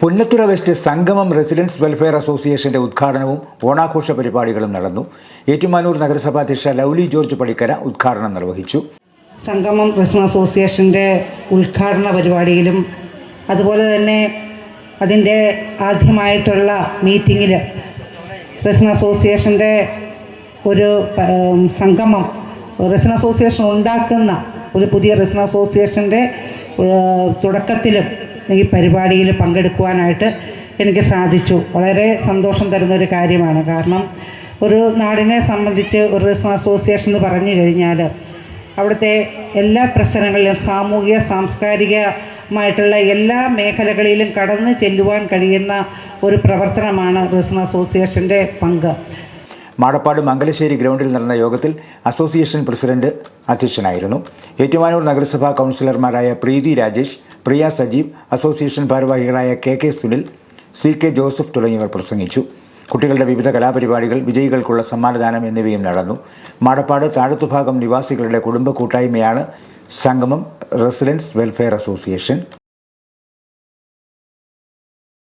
Punnathura west Sangamam residence welfare അസോസിയേഷന്റെ ഉദ്ഘാടനവും ഓണാഘോഷ പരിപാടികളും നടന്നു. ഏറ്റുമാനൂർ നഗരസഭാ അധ്യക്ഷ ലൗലി ജോർജ് പടിക്കര ഉദ്ഘാടനം നിർവഹിച്ചു. സംഗമം റെസിഡൻസ് അസോസിയേഷന്റെ ഉദ്ഘാടന പരിപാടിയിലും അതുപോലെ തന്നെ അതിന്റെ ആദ്യമായിട്ടുള്ള മീറ്റിങ്ങിൽ റെസിഡൻസ് അസോസിയേഷന്റെ ഒരു സംഗമം റെസിഡൻസ് അസോസിയേഷൻ ഉണ്ടാക്കുന്ന ഒരു പുതിയ റെസിഡൻസ് അസോസിയേഷന്റെ തുടക്കത്തിലും ഈ പരിപാടിയിൽ പങ്കെടുക്കുവാനായിട്ട് എനിക്ക് സാധിച്ചു. വളരെ സന്തോഷം തരുന്ന ഒരു കാര്യമാണ്. കാരണം ഒരു നാടിനെ സംബന്ധിച്ച് ഒരു അസോസിയേഷൻ എന്ന് പറഞ്ഞു കഴിഞ്ഞാൽ അവിടുത്തെ എല്ലാ പ്രശ്നങ്ങളിലും സാമൂഹിക സാംസ്കാരികമായിട്ടുള്ള എല്ലാ മേഖലകളിലും കടന്നു ചെല്ലുവാൻ കഴിയുന്ന ഒരു പ്രവർത്തനമാണ് റെസിൻ അസോസിയേഷന്റെ പങ്ക്. മാടപ്പാട് മംഗലശ്ശേരി ഗ്രൗണ്ടിൽ നടന്ന യോഗത്തിൽ അസോസിയേഷൻ പ്രസിഡന്റ് അധ്യക്ഷനായിരുന്നു. ഏറ്റുമാനൂർ നഗരസഭാ കൗൺസിലർമാരായ പ്രീതി രാജേഷ് പ്രിയ സജീവ് അസോസിയേഷൻ ഭാരവാഹികളായ K K Sunil C K Joseph തുടങ്ങിയവർ പ്രസംഗിച്ചു. കുട്ടികളുടെ വിവിധ കലാപരിപാടികൾ വിജയികൾക്കുള്ള സമ്മാനദാനം എന്നിവയും നടന്നു. മാടപ്പാട് താഴത്തുഭാഗം നിവാസികളുടെ കുടുംബ കൂട്ടായ്മയാണ് സംഗമം റെസിഡൻസ് വെൽഫെയർ അസോസിയേഷൻ.